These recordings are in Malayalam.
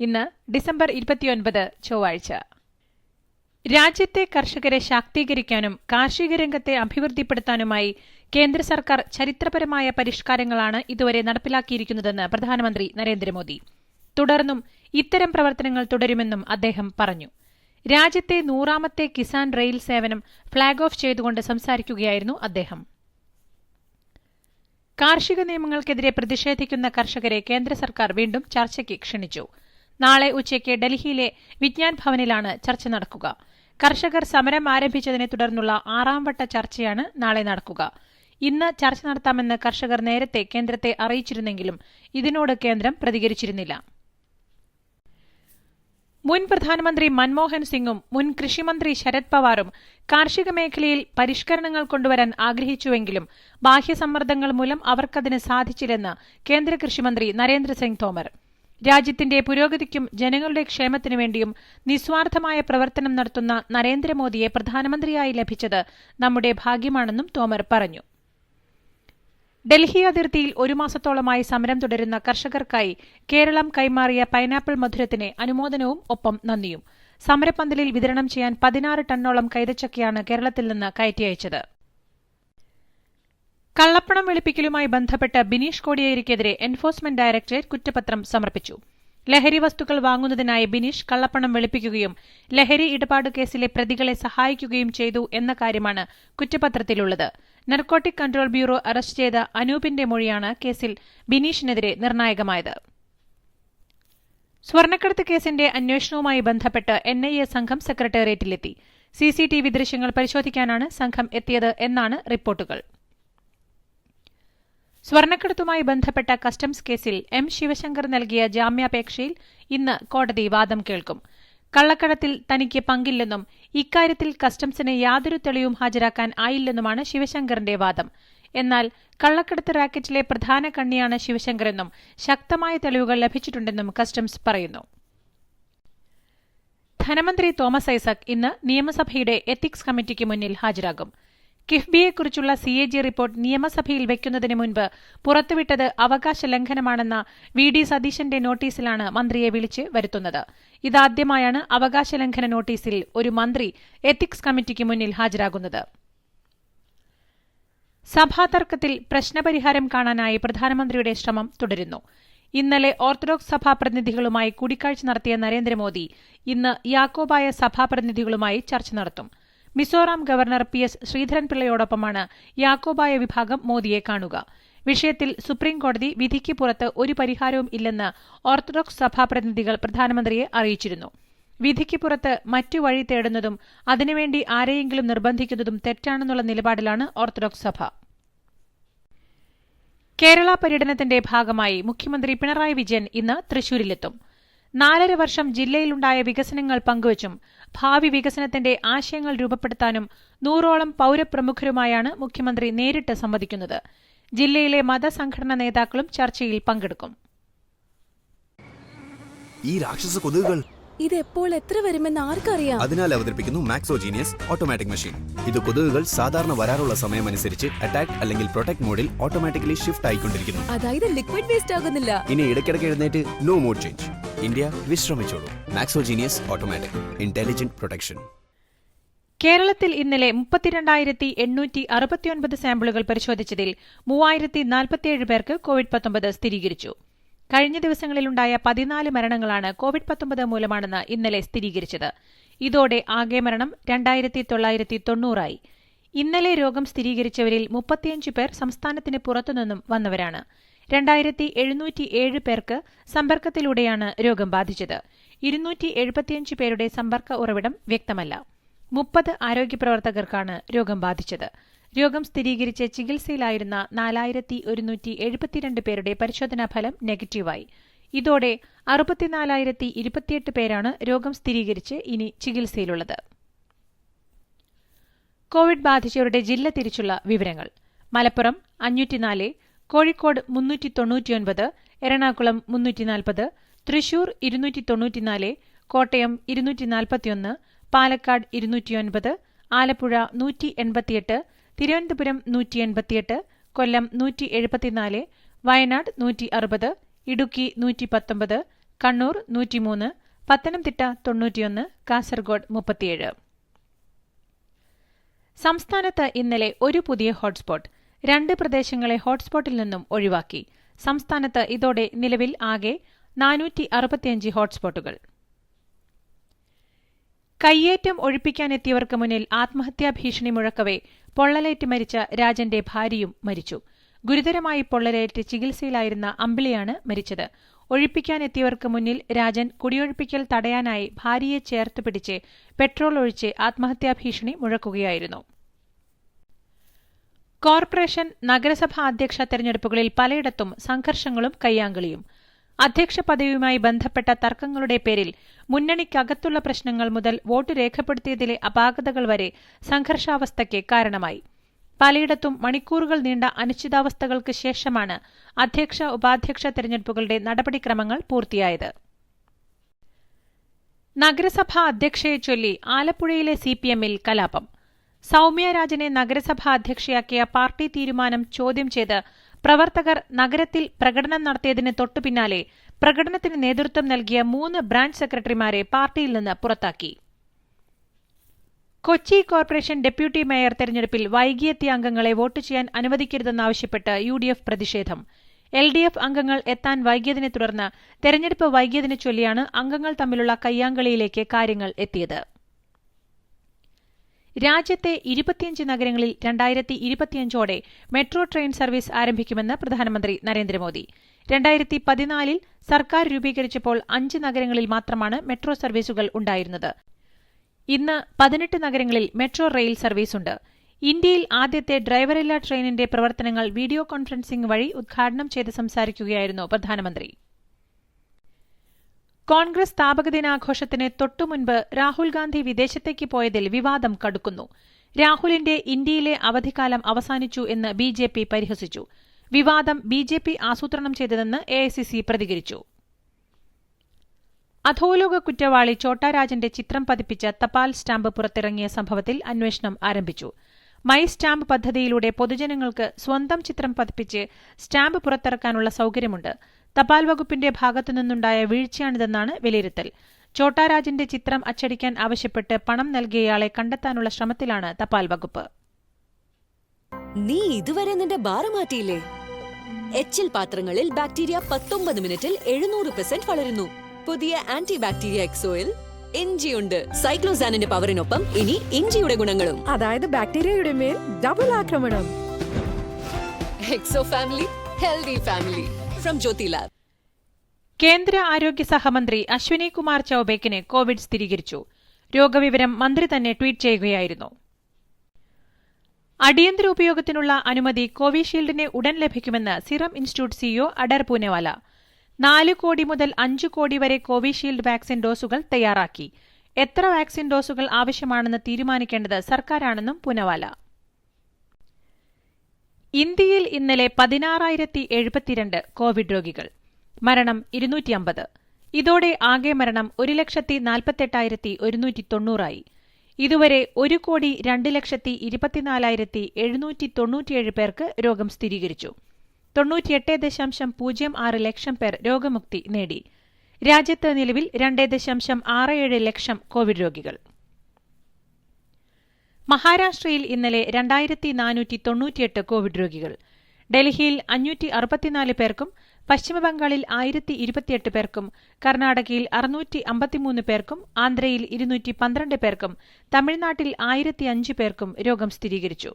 ഇന്ന് ഡിസംബർ ഇരുപത്തിയൊൻപത് ചൊവ്വാഴ്ച. രാജ്യത്തെ കർഷകരെ ശാക്തീകരിക്കാനും കാർഷിക രംഗത്തെ അഭിവൃദ്ധിപ്പെടുത്താനുമായി കേന്ദ്ര സർക്കാർ ചരിത്രപരമായ പരിഷ്കാരങ്ങളാണ് ഇതുവരെ നടപ്പിലാക്കിയിരിക്കുന്നതെന്ന് പ്രധാനമന്ത്രി നരേന്ദ്രമോദി. തുടർന്നും ഇത്തരം പ്രവർത്തനങ്ങൾ തുടരുമെന്നും അദ്ദേഹം പറഞ്ഞു. രാജ്യത്തെ നൂറാമത്തെ കിസാൻ റെയിൽ സേവനം ഫ്ളാഗ് ഓഫ് ചെയ്തുകൊണ്ട് സംസാരിക്കുകയായിരുന്നു അദ്ദേഹം. കാർഷിക നിയമങ്ങൾക്കെതിരെ പ്രതിഷേധിക്കുന്ന കർഷകരെ കേന്ദ്ര സർക്കാർ വീണ്ടും ചർച്ചയ്ക്ക് ക്ഷണിച്ചു. നാളെ ഉച്ചയ്ക്ക് ഡൽഹിയിലെ വിജ്ഞാൻ ഭവനിലാണ് ചർച്ച നടക്കുക. കർഷകർ സമരം ആരംഭിച്ചതിനെ തുടർന്നുള്ള ആറാം വട്ട ചർച്ചയാണ് നാളെ നടക്കുക. ഇന്ന് ചർച്ച നടത്താമെന്ന് കർഷകർ നേരത്തെ കേന്ദ്രത്തെ അറിയിച്ചിരുന്നെങ്കിലും ഇതിനോട് കേന്ദ്രം പ്രതികരിച്ചിരുന്നില്ല. മുൻ പ്രധാനമന്ത്രി മൻമോഹൻ സിംഗും മുൻ കൃഷിമന്ത്രി ശരത് പവാറും കാർഷിക മേഖലയിൽ പരിഷ്കരണങ്ങൾ കൊണ്ടുവരാൻ ആഗ്രഹിച്ചുവെങ്കിലും ബാഹ്യസമ്മർദ്ദങ്ങൾ മൂലം അവർക്കതിന് സാധിച്ചില്ലെന്ന് കേന്ദ്ര കൃഷിമന്ത്രി നരേന്ദ്രസിംഗ് തോമർ. രാജ്യത്തിന്റെ പുരോഗതിക്കും ജനങ്ങളുടെ ക്ഷേമത്തിനു വേണ്ടിയും നിസ്വാർത്ഥമായ പ്രവർത്തനം നടത്തുന്ന നരേന്ദ്രമോദിയെ പ്രധാനമന്ത്രിയായി ലഭിച്ചത് നമ്മുടെ ഭാഗ്യമാണെന്നും തോമർ പറഞ്ഞു. ഡൽഹി അതിർത്തിയിൽ ഒരു മാസത്തോളമായി സമരം തുടരുന്ന കർഷകർക്കായി കേരളം കൈമാറിയ പൈനാപ്പിൾ മധുരത്തിന് അനുമോദനവും ഒപ്പം നന്ദിയും. സമരപ്പന്തലിൽ വിതരണം ചെയ്യാൻ പതിനാറ് ടണ്ണോളം കൈതച്ചക്കയാണ് കേരളത്തിൽ നിന്ന് കയറ്റി അയച്ചത് കള്ളപ്പണം വെളുപ്പിക്കലുമായി ബന്ധപ്പെട്ട് ബിനീഷ് കോടിയേരിക്കെതിരെ എൻഫോഴ്സ്മെന്റ് ഡയറക്ടറേറ്റ് കുറ്റപത്രം സമർപ്പിച്ചു. ലഹരി വസ്തുക്കൾ വാങ്ങുന്നതിനായി ബിനീഷ് കള്ളപ്പണം വെളുപ്പിക്കുകയും ലഹരി ഇടപാട് കേസിലെ പ്രതികളെ സഹായിക്കുകയും ചെയ്തു എന്ന കാര്യമാണ് കുറ്റപത്രത്തിലുള്ളത്. നർക്കോട്ടിക് കൺട്രോൾ ബ്യൂറോ അറസ്റ്റ് ചെയ്ത അനൂപിന്റെ മൊഴിയാണ് കേസിൽ ബിനീഷിനെതിരെ നിർണായകമായത്. സ്വർണക്കടത്ത് കേസിന്റെ അന്വേഷണവുമായി ബന്ധപ്പെട്ട് എൻ ഐ എ സംഘം സെക്രട്ടേറിയറ്റിലെത്തി സിസിടിവി ദൃശ്യങ്ങൾ പരിശോധിക്കാനാണ് സംഘം എത്തിയത് എന്നാണ് റിപ്പോർട്ടുകൾ. സ്വർണക്കടത്തുമായി ബന്ധപ്പെട്ട കസ്റ്റംസ് കേസിൽ എം ശിവശങ്കർ നൽകിയ ജാമ്യാപേക്ഷയിൽ ഇന്ന് കോടതി വാദം കേൾക്കും. കള്ളക്കടത്തിൽ തനിക്ക് പങ്കില്ലെന്നും ഇക്കാര്യത്തിൽ കസ്റ്റംസിന് യാതൊരു തെളിവും ഹാജരാക്കാൻ ആയില്ലെന്നുമാണ് ശിവശങ്കറിന്റെ വാദം. എന്നാൽ കള്ളക്കടത്ത് റാക്കറ്റിലെ പ്രധാന കണ്ണിയാണ് ശിവശങ്കറെന്നും ശക്തമായ തെളിവുകൾ ലഭിച്ചിട്ടുണ്ടെന്നും കസ്റ്റംസ് പറയുന്നു. ധനമന്ത്രി തോമസ് ഐസക് ഇന്ന് നിയമസഭയുടെ എത്തിക്സ് കമ്മിറ്റിക്ക് മുന്നിൽ ഹാജരാകും. കിഫ്ബിയെക്കുറിച്ചുള്ള സി എ ജി റിപ്പോർട്ട് നിയമസഭയിൽ വയ്ക്കുന്നതിന് മുൻപ് പുറത്തുവിട്ടത് അവകാശ ലംഘനമാണെന്ന വി ഡി സതീശന്റെ നോട്ടീസിലാണ് മന്ത്രിയെ വിളിച്ച് വരുത്തുന്നത്. ഇതാദ്യമായാണ് അവകാശ ലംഘന നോട്ടീസിൽ ഒരു മന്ത്രി എത്തിക്സ് കമ്മിറ്റിക്ക് മുന്നിൽ ഹാജരാകുന്നത്. സഭാതർക്കത്തിൽ പ്രശ്നപരിഹാരം കാണാനായി പ്രധാനമന്ത്രിയുടെ ശ്രമം തുടരുന്നു. ഇന്നലെ ഓർത്തഡോക്സ് സഭാ പ്രതിനിധികളുമായി കൂടിക്കാഴ്ച നടത്തിയ നരേന്ദ്രമോദി ഇന്ന് യാക്കോബായ സഭാ പ്രതിനിധികളുമായി ചർച്ച നടത്തും. മിസോറാം ഗവർണർ പി എസ് ശ്രീധരൻപിള്ളയോടൊപ്പമാണ് യാക്കോബായ വിഭാഗം മോദിയെ കാണുക. വിഷയത്തിൽ സുപ്രീംകോടതി വിധിക്ക് പുറത്ത് ഒരു പരിഹാരവും ഇല്ലെന്ന് ഓർത്തഡോക്സ് സഭാ പ്രതിനിധികൾ പ്രധാനമന്ത്രിയെ അറിയിച്ചിരുന്നു. വിധിക്ക് പുറത്ത് മറ്റു വഴി തേടുന്നതും അതിനുവേണ്ടി ആരെയെങ്കിലും നിർബന്ധിക്കുന്നതും തെറ്റാണെന്നുള്ള നിലപാടിലാണ് ഓർത്തഡോക്സ് സഭ. കേരള പര്യടനത്തിന്റെ ഭാഗമായി മുഖ്യമന്ത്രി പിണറായി വിജയൻ ഇന്ന് തൃശൂരിലെത്തും. നാലര വർഷം ജില്ലയിലുണ്ടായ വികസനങ്ങൾ പങ്കുവച്ചും ഭാവി വികസനത്തിന്റെ ആശയങ്ങൾ രൂപപ്പെടുത്താനും നൂറോളം പൌരപ്രമുഖരുമായാണ് മുഖ്യമന്ത്രി നേരിട്ട് സംവദിക്കുന്നത്. ജില്ലയിലെ മതസംഘടനാ നേതാക്കളും ചർച്ചയിൽ പങ്കെടുക്കും. ഈ രാക്ഷസ കൊതുകുകൾ ഇത് എപ്പോൾ എത്ര വരുമെന്ന് ആർക്കറിയാം? അതിനാൽ അവതരിപ്പിക്കുന്നു മാക്സോജീനിയസ് ഓട്ടോമാറ്റിക് മെഷീൻ ഇത് കൊതുകുകൾ സാധാരണ വരാറുള്ള സമയം അനുസരിച്ച് അറ്റാക്ക് അല്ലെങ്കിൽ പ്രൊട്ടക്ട് മോഡിൽ ഓട്ടോമാറ്റിക്കലി ഷിഫ്റ്റ് ആയിക്കൊണ്ടിരിക്കുന്നു. അതായത് ലിക്വിഡ് വേസ്റ്റ് ആകുന്നില്ല. ഇനി ഇടയ്ക്കിടയ്ക്ക് എഴുന്നേറ്റ് നോ മോഡ് ചേഞ്ച് ഇന്ത്യ വിശ്രമിച്ചോളൂ. മാക്സോജീനിയസ് ഓട്ടോമാറ്റിക് ഇന്റലിജന്റ് പ്രൊട്ടക്ഷൻ കേരളത്തിൽ ഇന്നലെ മുപ്പത്തിരണ്ടായിരത്തി എണ്ണൂറ്റി അറുപത്തിയൊൻപത് സാമ്പിളുകൾ പരിശോധിച്ചതിൽ മൂവായിരത്തി നാൽപ്പത്തിയേഴ് പേർക്ക് കോവിഡ് പത്തൊമ്പത് സ്ഥിരീകരിച്ചു. കഴിഞ്ഞ ദിവസങ്ങളിലുണ്ടായ പതിനാല് മരണങ്ങളാണ് കോവിഡ് പത്തൊമ്പത് മൂലമാണെന്ന് ഇന്നലെ സ്ഥിരീകരിച്ചത്. ഇതോടെ ആകെ മരണം രണ്ടായിരത്തി തൊള്ളായിരത്തി തൊണ്ണൂറായി ഇന്നലെ രോഗം സ്ഥിരീകരിച്ചവരിൽ മുപ്പത്തിയഞ്ച് പേർ സംസ്ഥാനത്തിന് പുറത്തുനിന്നും വന്നവരാണ്. രണ്ടായിരത്തി എഴുന്നൂറ്റി ഏഴ് പേർക്ക് സമ്പർക്കത്തിലൂടെയാണ് രോഗം ബാധിച്ചത്. ഇരുന്നൂറ്റി എഴുപത്തിയഞ്ച് പേരുടെ സമ്പർക്ക ഉറവിടം വ്യക്തമല്ല. മുപ്പത് ആരോഗ്യപ്രവർത്തകർക്കാണ് രോഗം ബാധിച്ചത്. രോഗം സ്ഥിരീകരിച്ച് ചികിത്സയിലായിരുന്ന നാലായിരത്തി ഒരുന്നൂറ്റി എഴുപത്തിരണ്ട് പേരുടെ പരിശോധനാ ഫലം നെഗറ്റീവായി. ഇതോടെ അറുപത്തിനാലായിരത്തി ഇരുപത്തിയെട്ട് പേരാണ് രോഗം സ്ഥിരീകരിച്ച് ഇനി ചികിത്സയിലുള്ളത്. കോവിഡ് ബാധിച്ചവരുടെ ജില്ല തിരിച്ചുള്ള വിവരങ്ങൾ. മലപ്പുറം അഞ്ഞൂറ്റിനാല് കോഴിക്കോട് മുന്നൂറ്റി തൊണ്ണൂറ്റിയൊൻപത് എറണാകുളം മുന്നൂറ്റി നാൽപ്പത് തൃശൂർ ഇരുന്നൂറ്റി തൊണ്ണൂറ്റിനാല് കോട്ടയം ഇരുന്നൂറ്റി നാൽപ്പത്തിയൊന്ന് പാലക്കാട് ഇരുന്നൂറ്റിയൊൻപത് ആലപ്പുഴ നൂറ്റി എൺപത്തിയെട്ട് തിരുവനന്തപുരം നൂറ്റി എൺപത്തിയെട്ട് കൊല്ലം നൂറ്റി എഴുപത്തിനാല് വയനാട് നൂറ്റി അറുപത് ഇടുക്കി നൂറ്റി പത്തൊമ്പത് കണ്ണൂർ നൂറ്റിമൂന്ന് പത്തനംതിട്ട തൊണ്ണൂറ്റിയൊന്ന് കാസർഗോഡ് മുപ്പത്തിയേഴ്. സംസ്ഥാനത്ത് ഇന്നലെ ഒരു പുതിയ ഹോട്ട്സ്പോട്ട്. രണ്ട് പ്രദേശങ്ങളെ ഹോട്ട്സ്പോട്ടിൽ നിന്നും ഒഴിവാക്കി. സംസ്ഥാനത്ത് ഇതോടെ നിലവിൽ ആകെ നാനൂറ്റി അറുപത്തിയഞ്ച് ഹോട്ട്സ്പോട്ടുകൾ. കയ്യേറ്റം ഒഴിപ്പിക്കാനെത്തിയവർക്ക് മുന്നിൽ ആത്മഹത്യാ ഭീഷണി മുഴക്കവെ പൊള്ളലേറ്റ് മരിച്ച രാജന്റെ ഭാര്യയും മരിച്ചു. ഗുരുതരമായി പൊള്ളലേറ്റ് ചികിത്സയിലായിരുന്ന അമ്പിളിയാണ് മരിച്ചത്. ഒഴിപ്പിക്കാനെത്തിയവർക്ക് മുന്നിൽ രാജൻ കുടിയൊഴിപ്പിക്കൽ തടയാനായി ഭാര്യയെ ചേർത്ത് പിടിച്ച് പെട്രോൾ ഒഴിച്ച് ആത്മഹത്യാ ഭീഷണി മുഴക്കുകയായിരുന്നു. കോർപ്പറേഷൻ നഗരസഭാ അധ്യക്ഷ തെരഞ്ഞെടുപ്പുകളിൽ പലയിടത്തും സംഘർഷങ്ങളും കയ്യാങ്കളിയും. അധ്യക്ഷ പദവിയുമായി ബന്ധപ്പെട്ട തർക്കങ്ങളുടെ പേരിൽ മുന്നണിക്കകത്തുള്ള പ്രശ്നങ്ങൾ മുതൽ വോട്ട് രേഖപ്പെടുത്തിയതിലെ അപാകതകൾ വരെ സംഘർഷാവസ്ഥയ്ക്ക് കാരണമായി. പലയിടത്തും മണിക്കൂറുകൾ നീണ്ട അനിശ്ചിതാവസ്ഥകൾക്ക് ശേഷമാണ് അധ്യക്ഷ ഉപാധ്യക്ഷ തെരഞ്ഞെടുപ്പുകളുടെ നടപടിക്രമങ്ങൾ പൂർത്തിയായത്. നഗരസഭാ അധ്യക്ഷയെ ചൊല്ലി ആലപ്പുഴയിലെ സിപിഎമ്മിൽ കലാപം. സൌമ്യ രാജനെ നഗരസഭാ അധ്യക്ഷയാക്കിയ പാർട്ടി തീരുമാനം ചോദ്യം ചെയ്ത് പ്രവർത്തകർ നഗരത്തിൽ പ്രകടനം നടത്തിയതിന് തൊട്ടുപിന്നാലെ പ്രകടനത്തിന് നേതൃത്വം നൽകിയ മൂന്ന് ബ്രാഞ്ച് സെക്രട്ടറിമാരെ പാർട്ടിയിൽ നിന്ന് പുറത്താക്കി. കൊച്ചി കോർപ്പറേഷൻ ഡെപ്യൂട്ടി മേയർ തെരഞ്ഞെടുപ്പിൽ വൈകിയെത്തിയ അംഗങ്ങളെ വോട്ട് ചെയ്യാൻ അനുവദിക്കരുതെന്നാവശ്യപ്പെട്ട് യു ഡി എഫ് പ്രതിഷേധം. എൽ ഡി എഫ് അംഗങ്ങൾ എത്താൻ വൈകിയതിനെ തുടർന്ന് തെരഞ്ഞെടുപ്പ് വൈകിയതിനെ ചൊല്ലിയാണ് അംഗങ്ങൾ തമ്മിലുള്ള കയ്യാങ്കളിയിലേക്ക് കാര്യങ്ങൾ എത്തിയത്. രാജ്യത്തെ ഇരുപത്തിയഞ്ച് നഗരങ്ങളിൽ രണ്ടായിരത്തി ഇരുപത്തിയഞ്ചോടെ മെട്രോ ട്രെയിൻ സർവീസ് ആരംഭിക്കുമെന്ന് പ്രധാനമന്ത്രി നരേന്ദ്രമോദി. രണ്ടായിരത്തി പതിനാലിൽ സർക്കാർ രൂപീകരിച്ചപ്പോൾ അഞ്ച് നഗരങ്ങളിൽ മാത്രമാണ് മെട്രോ സർവീസുകൾ ഉണ്ടായിരുന്നത്. ഇന്ന് പതിനെട്ട് നഗരങ്ങളിൽ മെട്രോ റെയിൽ സർവീസുണ്ട്. ഇന്ത്യയിൽ ആദ്യത്തെ ഡ്രൈവറില്ല ട്രെയിനിന്റെ പ്രവർത്തനങ്ങൾ വീഡിയോ കോൺഫറൻസിംഗ് വഴി ഉദ്ഘാടനം ചെയ്ത് സംസാരിക്കുകയായിരുന്നു പ്രധാനമന്ത്രി. കോൺഗ്രസ് സ്ഥാപക ദിനാഘോഷത്തിന് തൊട്ടുമുൻപ് രാഹുൽ ഗാന്ധി വിദേശത്തേക്ക് പോയതിൽ വിവാദം കടുക്കുന്നു. രാഹുലിന്റെ ഇന്ത്യയിലെ അവധിക്കാലം അവസാനിച്ചു എന്ന് ബി ജെ പി പരിഹസിച്ചു. വിവാദം ബി ജെ പി ആസൂത്രണം ചെയ്തതെന്ന് എ ഐ സി സി പ്രതികരിച്ചു. അധോലോക കുറ്റവാളി ചോട്ടാരാജന്റെ ചിത്രം പതിപ്പിച്ച തപാൽ സ്റ്റാമ്പ് പുറത്തിറങ്ങിയ സംഭവത്തിൽ അന്വേഷണം ആരംഭിച്ചു. മൈ സ്റ്റാമ്പ് പദ്ധതിയിലൂടെ പൊതുജനങ്ങൾക്ക് സ്വന്തം ചിത്രം പതിപ്പിച്ച് സ്റ്റാമ്പ് പുറത്തിറക്കാനുള്ള സൌകര്യമുണ്ട്. തപാൽ വകുപ്പിന്റെ ഭാഗത്തുനിന്നുണ്ടായ വീഴ്ചയാണിതെന്നാണ് വിലയിരുത്തൽ. ചോട്ടാരാജന്റെ ചിത്രം അച്ചടിക്കാൻ ആവശ്യപ്പെട്ട് പണം നൽകിയയാളെ കണ്ടെത്താനുള്ള ശ്രമത്തിലാണ് തപാൽ വകുപ്പ്. നീ ഇതുവരെ നിന്റെ ബാറ് മാറ്റിയില്ലേ? എച്ചിൽ പാത്രങ്ങളിൽ ബാക്ടീരിയ പത്തൊമ്പത് മിനിറ്റിൽ എഴുന്നൂറ് പെർസെന്റ് വളരുന്നു. പുതിയ ആന്റി ബാക്ടീരിയ എക്സോയിൽ ഇഞ്ചിയുണ്ട്. സൈക്ലോസാനിന്റെ പവറിനൊപ്പം ഇനി ഇഞ്ചിയുടെ ഗുണങ്ങളും. അതായത് ബാക്ടീരിയയുടെ മേൽ ഡബിൾ ആക്രമണം. Exo family healthy family from Jyothy lab കേന്ദ്ര ആരോഗ്യ സഹമന്ത്രി അശ്വിനി കുമാർ ചൌബേക്കിന് കോവിഡ് സ്ഥിരീകരിച്ചു. രോഗവിവരം മന്ത്രി തന്നെ ട്വീറ്റ് ചെയ്യുകയായിരുന്നു. അടിയന്തര ഉപയോഗത്തിനുള്ള അനുമതി കോവിഷീൽഡിന് ഉടൻ ലഭിക്കുമെന്ന് serum institute CEO Adar Poonawalla. നാല് കോടി മുതൽ അഞ്ച് കോടി വരെ കോവിഷീൽഡ് വാക്സിൻ ഡോസുകൾ തയ്യാറാക്കി. എത്ര വാക്സിൻ ഡോസുകൾ ആവശ്യമാണെന്ന് തീരുമാനിക്കേണ്ടത് സർക്കാരാണെന്നും പൂനവാല. ഇന്ത്യയിൽ ഇന്നലെ പതിനാറായിരത്തി എഴുപത്തിരണ്ട് കോവിഡ് രോഗികൾ. മരണം ഇരുന്നൂറ്റി അമ്പത് ഇതോടെ ആകെ മരണം ഒരു ലക്ഷത്തി നാൽപ്പത്തെട്ടായിരത്തി ഒരുന്നൂറ്റി തൊണ്ണൂറായി ഇതുവരെ ഒരു കോടി രണ്ട് ലക്ഷത്തി ഇരുപത്തിനാലായിരത്തി എഴുന്നൂറ്റി തൊണ്ണൂറ്റിയേഴ് പേർക്ക് രോഗം സ്ഥിരീകരിച്ചു. തൊണ്ണൂറ്റിയെട്ട് ദശാംശം പൂജ്യം ആറ് ലക്ഷം പേർ രോഗമുക്തി നേടി. രാജ്യത്ത് നിലവിൽ രണ്ട് ദശാംശം ആറ് ഏഴ് ലക്ഷം കോവിഡ് രോഗികൾ. മഹാരാഷ്ട്രയിൽ ഇന്നലെ രണ്ടായിരത്തി നാനൂറ്റി തൊണ്ണൂറ്റിയെട്ട് കോവിഡ് രോഗികൾ. ഡൽഹിയിൽ അഞ്ഞൂറ്റി അറുപത്തിനാല് പേർക്കും പശ്ചിമബംഗാളിൽ ആയിരത്തി ഇരുപത്തിയെട്ട് പേർക്കും കർണാടകയിൽ അറുന്നൂറ്റി അമ്പത്തിമൂന്ന് പേർക്കും ആന്ധ്രയിൽ ഇരുന്നൂറ്റി പന്ത്രണ്ട് പേർക്കും തമിഴ്നാട്ടിൽ ആയിരത്തി അഞ്ച് പേർക്കും രോഗം സ്ഥിരീകരിച്ചു.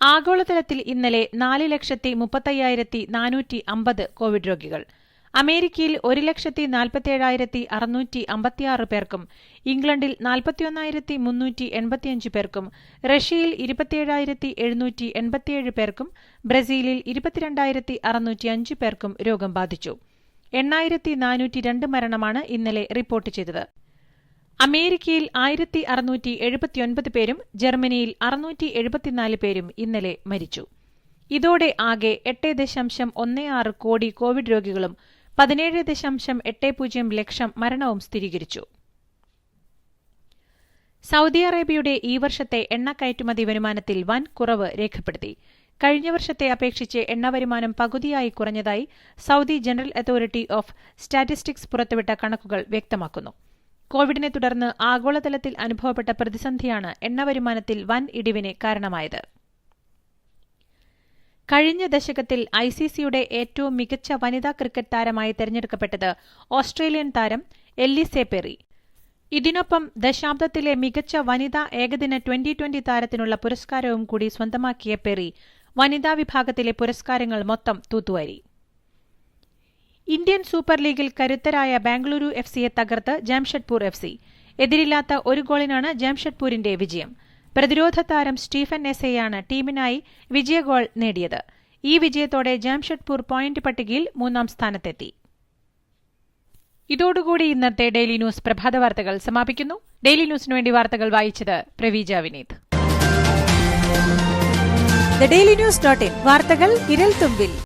ആഗോളതലത്തിൽ ഇന്നലെ നാല് ലക്ഷത്തി മുപ്പത്തയ്യായിരത്തി നാനൂറ്റി അമ്പത് കോവിഡ് രോഗികൾ. അമേരിക്കയിൽ ഒരു ലക്ഷത്തി നാൽപ്പത്തിയേഴായിരത്തി അറുന്നൂറ്റി അമ്പത്തിയാറ് പേർക്കും ഇംഗ്ലണ്ടിൽ നാൽപ്പത്തിയൊന്നായിരത്തി മുന്നൂറ്റി എൺപത്തിയഞ്ച് പേർക്കും റഷ്യയിൽ ഇരുപത്തിയേഴായിരത്തി എഴുന്നൂറ്റി എൺപത്തിയേഴ് പേർക്കും ബ്രസീലിൽ ഇരുപത്തിരണ്ടായിരത്തി അറുന്നൂറ്റി അഞ്ച് പേർക്കും രോഗം ബാധിച്ചു. എണ്ണായിരത്തി നാനൂറ്റി രണ്ട് മരണമാണ് ഇന്നലെ റിപ്പോർട്ട് ചെയ്തത്. അമേരിക്കയിൽ ആയിരത്തി അറുന്നൂറ്റി എഴുപത്തിയൊൻപത് പേരും ജർമ്മനിയിൽ അറുന്നൂറ്റി എഴുപത്തിനാല് പേരും ഇന്നലെ മരിച്ചു. ഇതോടെ ആകെ എട്ട് ദശാംശം ഒന്ന് ആറ് കോടി കോവിഡ് രോഗികളും പതിനേഴ് ദശാംശം എട്ട് പൂജ്യം ലക്ഷം മരണവും സ്ഥിരീകരിച്ചു. സൗദി അറേബ്യയുടെ ഈ വർഷത്തെ എണ്ണ കയറ്റുമതി വരുമാനത്തിൽ വൻ കുറവ് രേഖപ്പെടുത്തി. കഴിഞ്ഞ വർഷത്തെ അപേക്ഷിച്ച് എണ്ണ വരുമാനം പകുതിയായി കുറഞ്ഞതായി Saudi general authority of statistics പുറത്തുവിട്ട കണക്കുകൾ വ്യക്തമാക്കുന്നു. കോവിഡിനെ തുടർന്ന് ആഗോളതലത്തിൽ അനുഭവപ്പെട്ട പ്രതിസന്ധിയാണ് എണ്ണ വരുമാനത്തിൽ വൻ ഇടിവിന് കാരണമായത്. കഴിഞ്ഞ ദശകത്തിൽ ഐ സി സിയുടെ ഏറ്റവും മികച്ച വനിതാ ക്രിക്കറ്റ് താരമായി തെരഞ്ഞെടുക്കപ്പെട്ടത് ഓസ്ട്രേലിയൻ താരം എല്ലിസെ പെറി. ഇതിനൊപ്പം ദശാബ്ദത്തിലെ മികച്ച വനിതാ ഏകദിന ട്വന്റി ട്വന്റി താരത്തിനുള്ള പുരസ്കാരവും കൂടി സ്വന്തമാക്കിയ പെറി വനിതാ വിഭാഗത്തിലെ പുരസ്കാരങ്ങൾ മൊത്തം തൂത്തുവാരി. ഇന്ത്യൻ സൂപ്പർ ലീഗിൽ കരുത്തരായ ബാംഗ്ലൂരു എഫ് സിയെ തകർത്ത് ജംഷഡ്പൂർ എഫ് സി. എതിരില്ലാത്ത ഒരു ഗോളിനാണ് ജംഷഡ്പൂരിന്റെ വിജയം. പ്രതിരോധ താരം സ്റ്റീഫൻ നെസെയാണ് ടീമിനായി വിജയഗോൾ നേടിയത്. ഈ വിജയത്തോടെ ജാംഷഡ്പൂർ പോയിന്റ് പട്ടികയിൽ മൂന്നാം സ്ഥാനത്തെത്തി. ഇതോടുകൂടി ഇന്നത്തെ ഡെയിലി ന്യൂസ് പ്രഭാത വാർത്തകൾ സമാപിക്കുന്നു. ഡെയിലി ന്യൂസിനു വേണ്ടി വാർത്തകൾ വായിച്ചത് Praveeja Vineeth. Daily news dot in വാർത്തകൾ ഇരൽ തുമ്പിൽ.